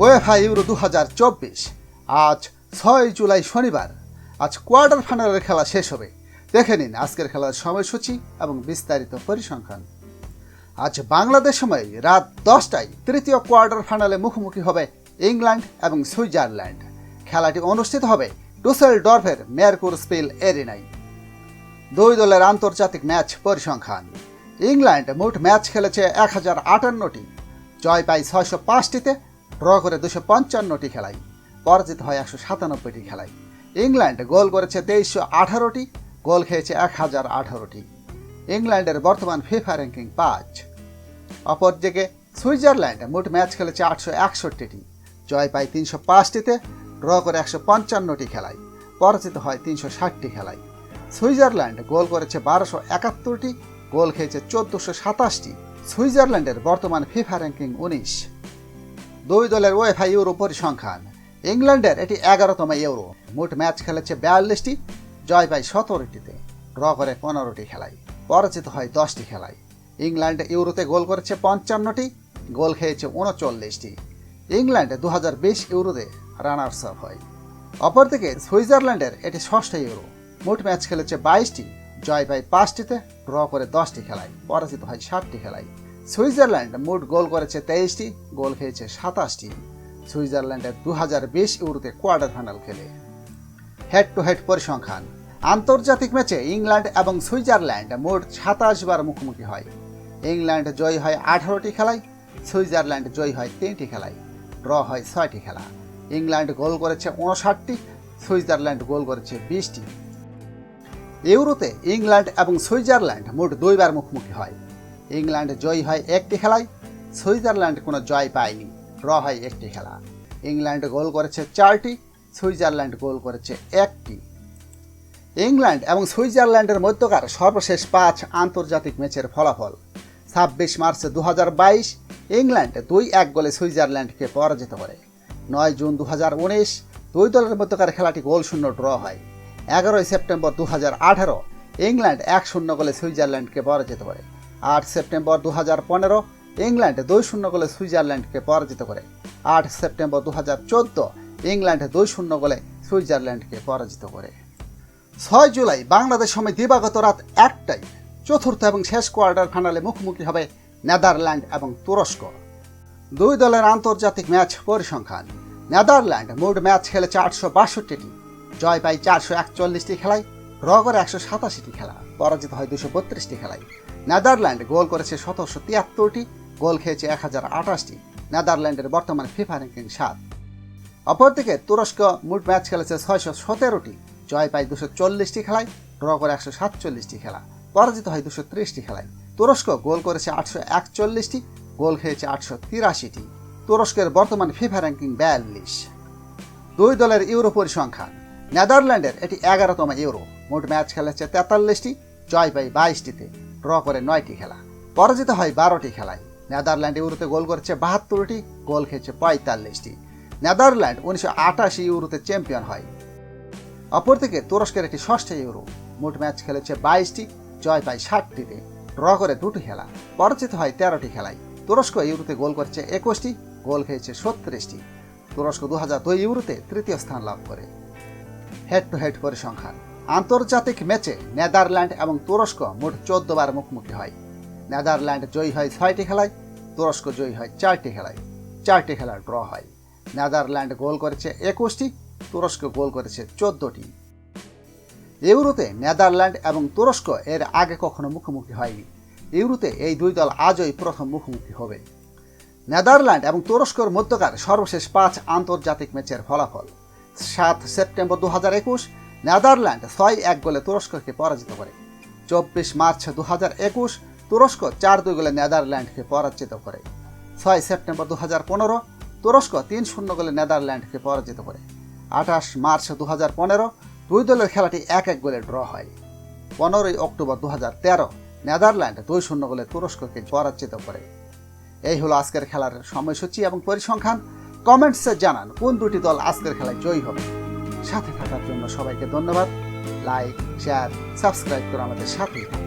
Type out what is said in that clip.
UEFA euro দু হাজার চব্বিশ। আজ ছয় জুলাই শনিবার। আজ কোয়ার্টার ফাইনালের খেলা শেষ হবে। দেখে নিন আজকের খেলার সময়সূচি এবং বিস্তারিত পরিসংখ্যান। আজ বাংলাদেশ সময় রাত দশটায় তৃতীয় কোয়ার্টার ফাইনালে মুখোমুখি হবে ইংল্যান্ড এবং সুইজারল্যান্ড। খেলাটি অনুষ্ঠিত হবে ডুসেল ডরফের মেয়ারকুর স্পিল এরিনায় দুই দলের আন্তর্জাতিক ম্যাচ পরিসংখ্যান। ইংল্যান্ড মোট ম্যাচ খেলেছে এক হাজার আটান্নটি। জয় পায় ছয়শো পাঁচটিতে ড্র করে দুশো পঞ্চান্নটি খেলায় পরাজিত হয় একশো সাতানব্বইটি খেলায় ইংল্যান্ড গোল করেছে তেইশশো আঠারোটি, গোল খেয়েছে এক হাজার আঠারোটি। ইংল্যান্ডের বর্তমান ফিফা র্যাঙ্কিং পাঁচ। অপরদিকে সুইজারল্যান্ড মোট ম্যাচ খেলেছে আটশো একষট্টিটি। জয় পায় তিনশো পাঁচটিতে, ড্র করে একশো পঞ্চান্নটি খেলায় পরাজিত হয় তিনশো ষাটটি খেলায় সুইজারল্যান্ড গোল করেছে বারোশো একাত্তরটি, গোল খেয়েছে চোদ্দোশো সাতাশটি। সুইজারল্যান্ডের বর্তমান ফিফা র্যাঙ্কিং উনিশ। দুই দলের ওয়েফা ইউরো পরিসংখ্যান। ইংল্যান্ডের এটি এগারোতম ইউরো। মোট ম্যাচ খেলেছে বিয়াল্লিশটি, জয় পায় সতেরোটিতে। ড্র করে পনেরোটি খেলায়। পরাজিত হয় দশটি খেলায়। ইংল্যান্ড ইউরোতে গোল করেছে পঞ্চান্নটি, গোল খেয়েছে উনচল্লিশটি। ইংল্যান্ড দু হাজার বিশ ইউরোতে রানার্স আপ হয়। অপরদিকে সুইজারল্যান্ডের এটি ষষ্ঠ ইউরো। মোট ম্যাচ খেলেছে বাইশটি, জয় পায় পাঁচটিতে, ড্র করে দশটি খেলায়। পরাজিত হয় ষাটটি খেলায়। সুইজারল্যান্ড মোট গোল করেছে তেইশটি, গোল খেয়েছে সাতাশটি। সুইজারল্যান্ডের দু হাজার বিশ ইউরোতে কোয়ার্টার ফাইনাল খেলে। হেড টু হেড পরিসংখ্যান। আন্তর্জাতিক ম্যাচে ইংল্যান্ড এবং সুইজারল্যান্ড মোট সাতাশ বার মুখোমুখি হয়। ইংল্যান্ড জয়ী হয় আঠারোটি খেলায়, সুইজারল্যান্ড জয়ী হয় তিনটি খেলায়, ড্র হয় ছয়টি খেলা। ইংল্যান্ড গোল করেছে উনষাটটি, সুইজারল্যান্ড গোল করেছে বিশটি। ইউরোতে ইংল্যান্ড এবং সুইজারল্যান্ড মোট দুইবার মুখোমুখি হয়। ইংল্যান্ড জয়ী হয় একটি খেলায়, সুইজারল্যান্ড কোনো জয় পায়নি, ড্র হয় একটি খেলা। ইংল্যান্ড গোল করেছে চারটি, সুইজারল্যান্ড গোল করেছে একটি। ইংল্যান্ড এবং সুইজারল্যান্ডের মধ্যকার সর্বশেষ পাঁচ আন্তর্জাতিক ম্যাচের ফলাফল। ছাব্বিশ মার্চ দু হাজার বাইশ, ইংল্যান্ড দুই এক গোলে সুইজারল্যান্ডকে পরাজিত করে। নয় জুন দু দুই দলের মধ্যকার খেলাটি গোল শূন্য ড্র হয়। এগারোই সেপ্টেম্বর দু হাজার আঠারো, ইংল্যান্ড এক শূন্য গোলে সুইজারল্যান্ডকে পরাজিত করে। আট সেপ্টেম্বর দু হাজার পনেরো ইংল্যান্ড দুই শূন্য গোলে সুইজারল্যান্ডকে পরাজিত করে। আট সেপ্টেম্বর দু ইংল্যান্ড দুই শূন্য গোলে সুইজারল্যান্ডকে পরাজিত করে। ছয় জুলাই বাংলাদেশ সময় দিবাগত রাত একটাই চতুর্থ এবং শেষ কোয়ার্টার ফাইনালে মুখোমুখি হবে নেদারল্যান্ড এবং তুরস্ক। দুই দলের আন্তর্জাতিক ম্যাচ পরিসংখ্যান। নেদারল্যান্ড মোট ম্যাচ খেলেছে আটশো বাষট্টিটি, জয় পায় চারশো একচল্লিশটি খেলায়। ড্র করে একশো সাতাশিটি খেলা, পরাজিত হয় দুশো বত্রিশটি খেলায়। নেদারল্যান্ড গোল করেছে সতেরোশো তিয়াত্তরটি, গোল খেয়েছে এক হাজার আঠাশটি। নেদারল্যান্ডের বর্তমান ফিফা র্যাঙ্কিং সাত। অপরদিকে তুরস্ক মোট ম্যাচ খেলেছে ছয়শো সতেরোটি, জয় পায় দুশো চল্লিশটি খেলায় ড্র করে একশো সাতচল্লিশটি খেলা, পরাজিত হয় দুশো ত্রিশটি খেলায়। তুরস্ক গোল করেছে আটশো একচল্লিশটি, গোল খেয়েছে আটশো তিরাশিটি। তুরস্কের বর্তমান ফিফা র্যাঙ্কিং বিয়াল্লিশ। দুই দলের ইউরো পরিসংখ্যান নেদারল্যান্ডের এটি এগারোতম ইউরো মোট ম্যাচ খেলেছে তেতাল্লিশটি, জয় পায় বাইশটিতে, ড্র করে নয়টি খেলা। পরাজিত হয় বারোটি খেলায়। নেদারল্যান্ড ইউরোতে গোল করেছে বাহাত্তরটি, গোল খেয়েছে পঁয়তাল্লিশটি। নেদারল্যান্ড উনিশশো আটাশি ইউরোতে চ্যাম্পিয়ন হয়। অপরদিকে তুরস্কের একটি ষষ্ঠ ইউরো, মোট ম্যাচ খেলেছে বাইশটি, জয় পায় ষাটটিতে, ড্র করে দুটি খেলা। পরাজিত হয় তেরোটি খেলায়। তুরস্ক ইউরোতে গোল করেছে একুশটি, গোল খেয়েছে ছত্রিশটি তুরস্ক দু হাজার দুই ইউরোতে তৃতীয় স্থান লাভ করে। হেড টু হেড পরিসংখ্যান। আন্তর্জাতিক ম্যাচে নেদারল্যান্ড এবং তুরস্ক মোট চোদ্দ বার মুখোমুখি হয়। নেদারল্যান্ড জয়ী হয় ছয়টি খেলায়, তুরস্ক জয়ী হয় চারটি খেলায়। চারটি খেলা ড্র হয়। নেদারল্যান্ড গোল করেছে একুশটি, তুরস্ক গোল করেছে চোদ্দটি। ইউরোতে নেদারল্যান্ড এবং তুরস্ক এর আগে কখনো মুখোমুখি হয়নি। ইউরোতে এই দুই দল আজই প্রথম মুখোমুখি হবে। নেদারল্যান্ড এবং তুরস্কর মধ্যকার সর্বশেষ পাঁচ আন্তর্জাতিক ম্যাচের ফলাফল সাত সেপ্টেম্বর দু হাজার একুশ নেদারল্যান্ড ছয় এক গোলে তুরস্ককে পরাজিত করে। চব্বিশ মার্চ দু হাজার একুশ তুরস্ক চার দুই গোলে নেদারল্যান্ডকে পরাজিত করে। ছয় সেপ্টেম্বর দু হাজার পনেরো তুরস্ক তিন শূন্য গোলে নেদারল্যান্ডকে পরাজিত করে। আঠাশ মার্চ দু হাজার পনেরো দুই দলের খেলাটি এক এক গোলে ড্র হয়। পনেরোই অক্টোবর দু হাজার তেরো নেদারল্যান্ড দুই শূন্য গোলে তুরস্ককে পরাজিত করে। এই হলো আজকের খেলার সময়সূচি এবং পরিসংখ্যান। কমেন্টসে জানান, কোন দুটি দল আজকের খেলায় জয়ী হবে? সাথে থাকার জন্য সবাইকে ধন্যবাদ। লাইক শেয়ার সাবস্ক্রাইব করে আমাদের সাথে থাকুন।